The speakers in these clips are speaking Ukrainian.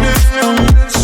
down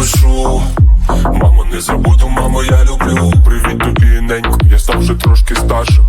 пишу. Мама, не забуду, мамо, я люблю. Привіт тобі, неньку, я став вже трошки старшим.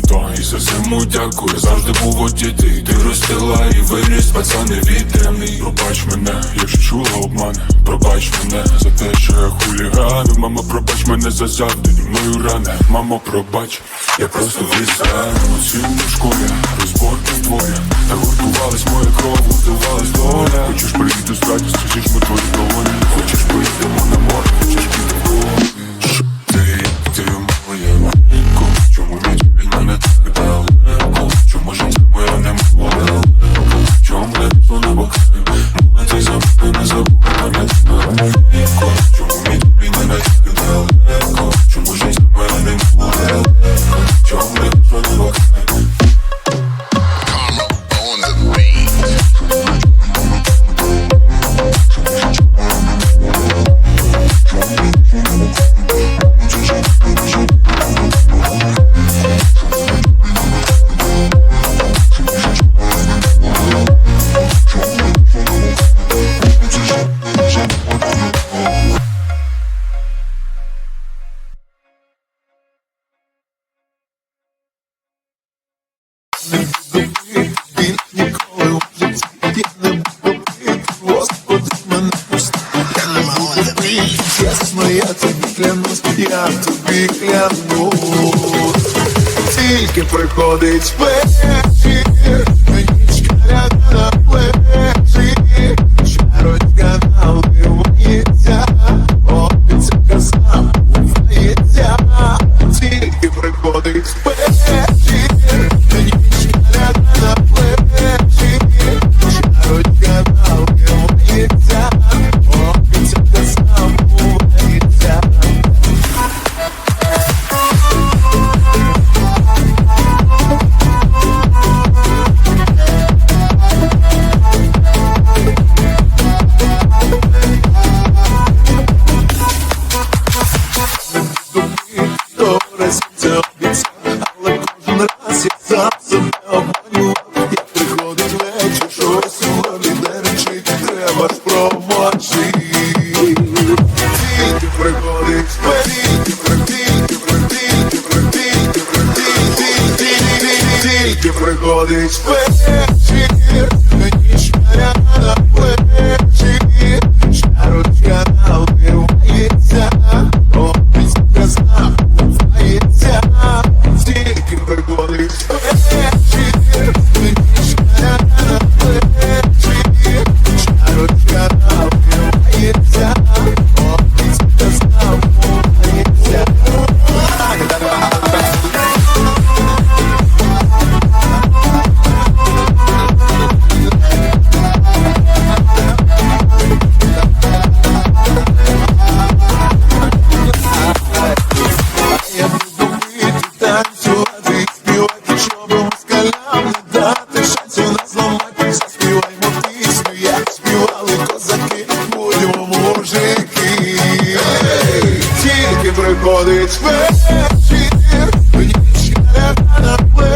літо І за зиму дякую, завжди був одітий Ти ростила і виріс, пацани відремний Пробач мене, якщо чула обман. Пробач мене за те, що я хуліган. Мама, пробач мене за завдані мною рани. Мамо, пробач, я просто влізаю у цілу школі Розборки твоє Та гуртувались моя кров, гуртувалась доля. Хочеш прийти з радістю, зі ж ми твої долоні. Хочеш поїдемо на море, хочеш піти в голову тільки приходить спир. que fue lo de esperar. expect you, but you should have way.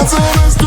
dancing is.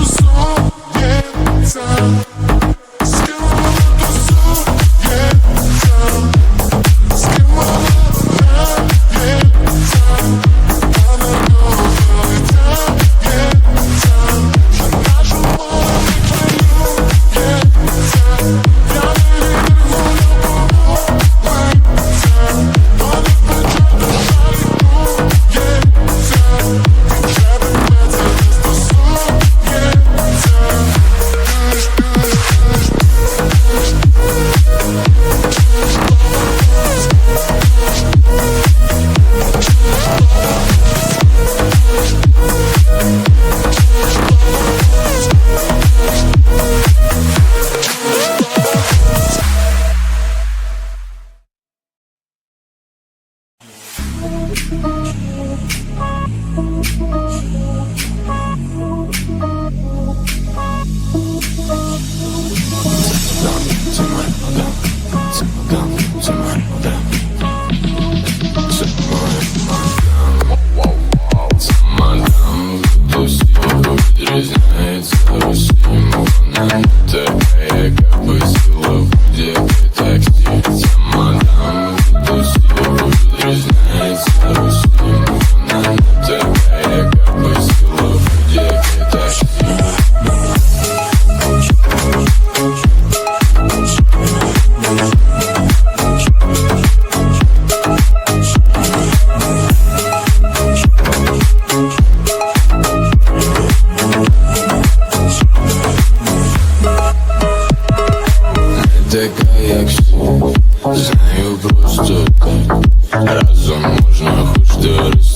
Хоч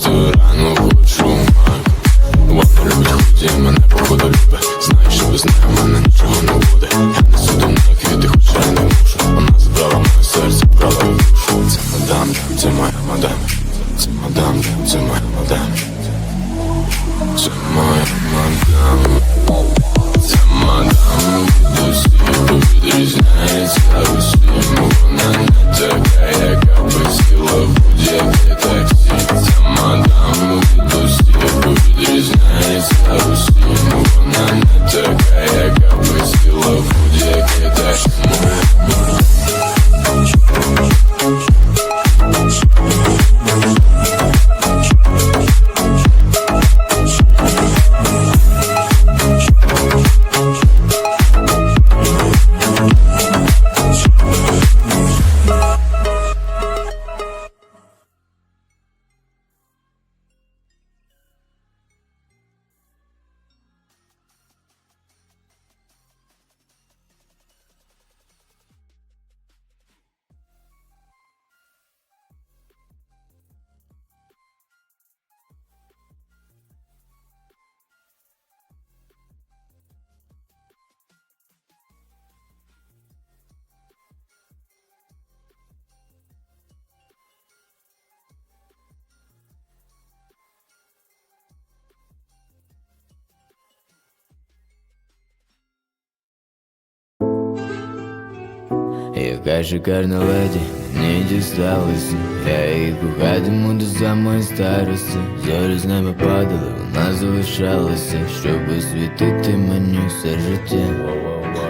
Яка шикарна леді мені дісталася Я її кохатиму до самої старості Зорі з нами падали, вона залишалася Щоб освітити мені все життя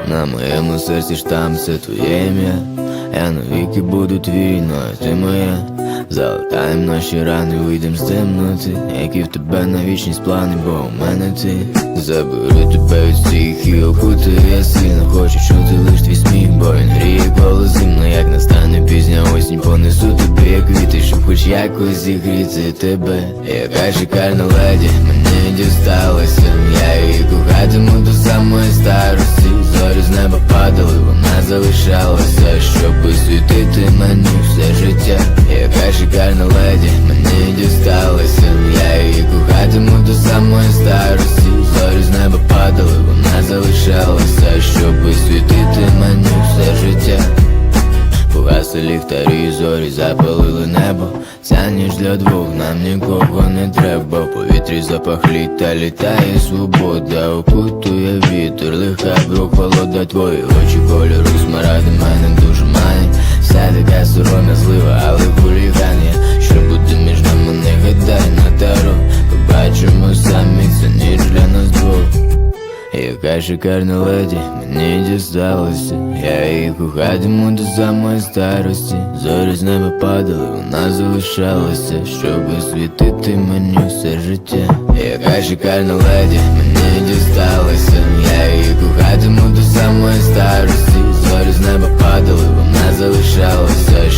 На моєму серці штамп це твоє ім'я Я навіки буду твій, ну а ти моя Залатаєм наші рани, вийдем з темноти. Які в тебе на вічність плани, бо у мене ти. Заберу тебе від всіх і окути. Я сильно хочу чути лиш твій сміх, бо він гріє коло зимно Як настане пізня осінь, понесу тобі як квіти Щоб хоч якось зігріти тебе. Яка шикарна леді мені дісталася. Я її кохатиму до самої старості. Зорі з неба падали, вона залишалася. Щоб освітити мені все життя Ліхтарі, зорі запалили небо. Ця ніч для двох, нам нікого не треба. В повітрі запах літа, літає свобода. Окутує вітер, лиха брух, холода Твої очі кольору смаради мене дуже манять Вся така сором'язлива, але хуліган я Що буде між нами, не гадай на таро. Побачимо самі, це ніч для нас двох. Яка шикарна леді не дісталося, я їх кохатиму до самої старості. Зорі з неба падали, вона залишалася, щоб освітити мені все життя. Яка шикарна леді, мені дісталася, я їх кохатиму до самої старості. Зорі з неба падали, вона залишалася.